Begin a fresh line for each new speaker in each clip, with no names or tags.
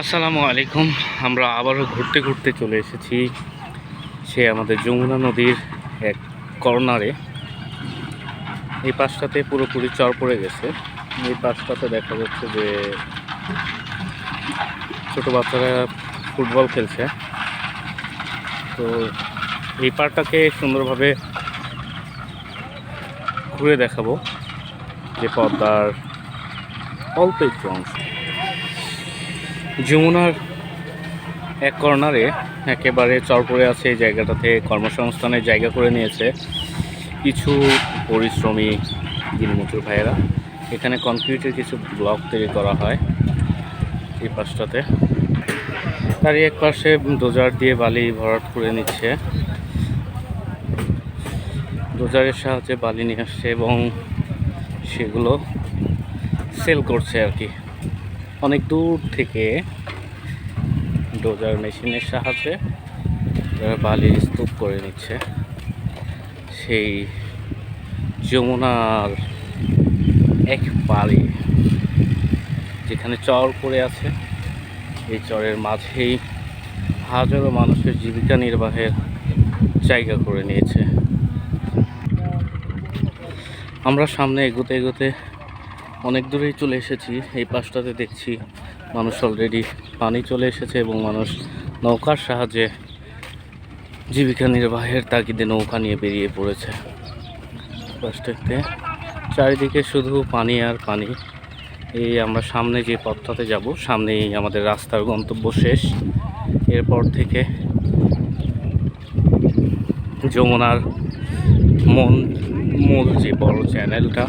আসসালামু আলাইকুম। আমরা আবারও ঘুরতে ঘুরতে চলে এসেছি। সে আমাদের যমুনা নদীর এক কর্নারে। এই পাশটাতে পুরোপুরি চর পড়ে গেছে। এই পাশটাতে দেখা যাচ্ছে যে ছোট বাচ্চারা ফুটবল খেলছে। তো এই পাড়টাকে সুন্দরভাবে ঘুরে দেখাবো যে পদ্মার অল্প একটু অংশ। যমুনার এক কর্নারে একেবারে চরপড়ে আছে এই জায়গাটাতে কর্মসংস্থানের জায়গা করে নিয়েছে কিছু পরিশ্রমী দিনমজুর ভাইয়েরা। এখানে কনক্রিটের কিছু ব্লক তৈরি করা হয় এই পাশটাতে। তারই এক পাশে ডোজার দিয়ে বালি ভরাট করে নিচ্ছে। ডোজারের সাহায্যে বালি নিয়ে আসছে এবং সেগুলো সেল করছে আর কি। অনেক দূর থেকে ডোজার মেশিনের সাহায্যে বালির স্তূপ করে নিচ্ছে। সেই যমুনার এক পাড়ে যেখানে চর পড়ে আছে, এই চরের মাঝেই হাজারো মানুষের জীবিকা নির্বাহের জায়গা করে নিয়েছে। আমরা সামনে এগোতে এগোতে অনেক দূরেই চলে এসেছি। এই পাশটাতে দেখছি মানুষ অলরেডি পানি চলে এসেছে এবং মানুষ নৌকার সাহায্যে জীবিকা নির্বাহের তাগিদে নৌকা নিয়ে বেরিয়ে পড়েছে। পাশটাতে চারিদিকে শুধু পানি আর পানি। এই আমরা সামনে যে পথটাতে যাব, সামনেই আমাদের রাস্তার গন্তব্য শেষ। এরপর থেকে যমুনার মন, মূল যে বড় চ্যানেলটা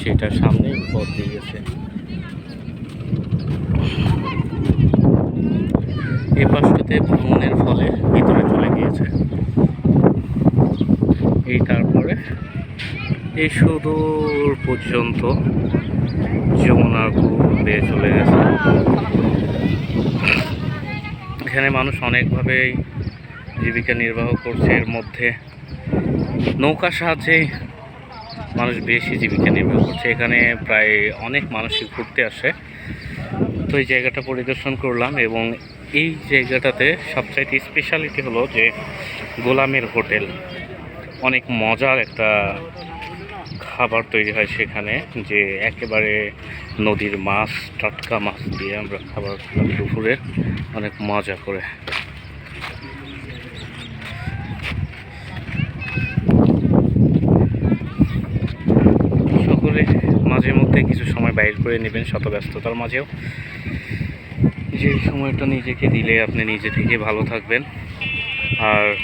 সেটার সামনে পথ দিয়ে গেছে। এই পাশটাতে ভ্রমণের ফলে ভিতরে চলে গিয়েছে। এই তারপরে এই সুদূর পর্যন্ত যমুনার বেয়ে চলে গেছে। এখানে মানুষ অনেকভাবেই জীবিকা নির্বাহ করছে। এর মধ্যে নৌকার সাহায্যে মানুষ বেশি জীবিকা নির্বাহ করছে। এখানে প্রায় অনেক মানুষই ঘুরতে আসে। তো এই জায়গাটা পরিদর্শন করলাম এবং এই জায়গাটাতে সবচাইতে স্পেশালিটি হলো যে গোলামের হোটেল। অনেক মজার একটা খাবার তৈরি হয় সেখানে যে একেবারে নদীর মাছ, টাটকা মাছ দিয়ে আমরা খাবার দুপুরে। অনেক মজা করে সকলে মাঝে মধ্যে কিছু সময় বাইর করে নেবেন শত ব্যস্ততার মাঝেও। যে সময়টা নিজেকে দিলে আপনি নিজে থেকে ভালো থাকবেন। আর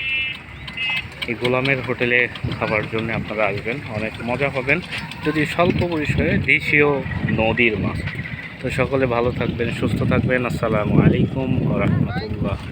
এই গোলামের হোটেলে খাবার জন্য আপনারা আসবেন, অনেক মজা পাবেন। যদি স্বল্প পরিসরে দেশীয় নদীর মাছ। তো সকলে ভালো থাকবেন, সুস্থ থাকবেন। আসসালামু আলাইকুম রহমতুল্লাহ।